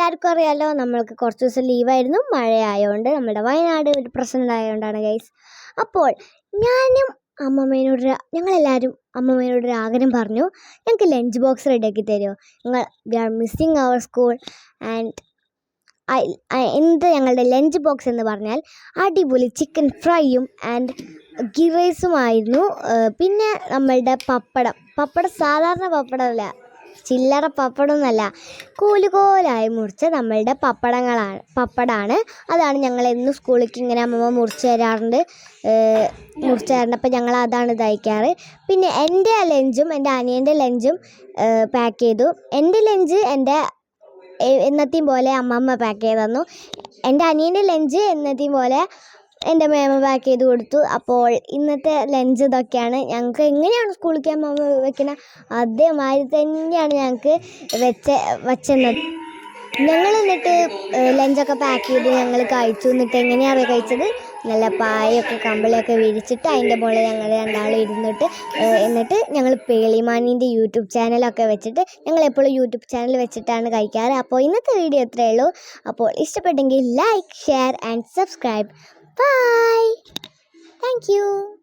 എല്ലാവർക്കും അറിയാലോ നമ്മൾക്ക് കുറച്ച് ദിവസം ലീവായിരുന്നു. മഴയായതുകൊണ്ട് നമ്മുടെ വയനാട് ഒരു പ്രശ്നമുണ്ടായതുകൊണ്ടാണ് ഗൈസ് അപ്പോൾ ഞാനും അമ്മമ്മേനോട് ഞങ്ങളെല്ലാവരും അമ്മമ്മേനോട് ഒരു ആഗ്രഹം പറഞ്ഞു. ഞങ്ങൾക്ക് ലഞ്ച് ബോക്സ് റെഡിയാക്കി തരുമോ ഞങ്ങൾ we are missing our school and എന്ത് ഞങ്ങളുടെ ലഞ്ച് ബോക്സ് എന്ന് പറഞ്ഞാൽ അടിപൊളി ചിക്കൻ ഫ്രൈയും ആൻഡ് ഗിവൈസുമായിരുന്നു പിന്നെ നമ്മളുടെ പപ്പടം. പപ്പടം സാധാരണ പപ്പടമല്ല. ചില്ലറ പപ്പടമൊന്നുമല്ല. കൂലുകോലായി മുറിച്ച നമ്മളുടെ പപ്പടങ്ങളാണ് പപ്പടാണ്. അതാണ് ഞങ്ങൾ എന്നും സ്കൂളിലേക്ക് ഇങ്ങനെ അമ്മമ്മ മുറിച്ച് തരാറുണ്ട്. മുറിച്ച് തരാറുണ്ട് അപ്പോൾ ഞങ്ങൾ അതാണ് ഇതയക്കാറ് പിന്നെ എന്റെ ലഞ്ചും എന്റെ അനിയന്റെ ലഞ്ചും പാക്ക് ചെയ്തു. എന്റെ ലഞ്ച് എന്റെ എന്നത്തെയും പോലെ അമ്മമ്മ പാക്ക് ചെയ്തു തന്നു. എന്റെ അനിയന്റെ ലഞ്ച് എന്നത്തെയും പോലെ എന്റെ മേമ പാക്ക് ചെയ്ത് കൊടുത്തു. അപ്പോൾ ഇന്നത്തെ ലഞ്ച് ഇതൊക്കെയാണ്. ഞങ്ങൾക്ക് എങ്ങനെയാണ് സ്കൂളിൽ മേമ വെക്കുന്നത് അതേമാതിരി തന്നെയാണ് ഞങ്ങൾക്ക് വെച്ച വെച്ചെന്നത് ഞങ്ങൾ എന്നിട്ട് ലഞ്ചൊക്കെ പാക്ക് ചെയ്ത് ഞങ്ങൾ കഴിച്ചു. എന്നിട്ട് എങ്ങനെയാണ് കഴിച്ചത്? നല്ല പായൊക്കെ കമ്പിളിയൊക്കെ വിരിച്ചിട്ട് അതിന്റെ മുകളിൽ ഞങ്ങൾ രണ്ടാളും ഇരുന്നിട്ട് എന്നിട്ട് ഞങ്ങൾ പേളിമാനിന്റെ യൂട്യൂബ് ചാനലൊക്കെ വെച്ചിട്ട് ഞങ്ങൾ എപ്പോഴും യൂട്യൂബ് ചാനൽ വെച്ചിട്ടാണ് കഴിക്കാറ്. അപ്പോൾ ഇന്നത്തെ വീഡിയോ ഇത്രയേ ഉള്ളൂ. അപ്പോൾ ഇഷ്ടപ്പെട്ടെങ്കിൽ like share and subscribe Bye. Thank you.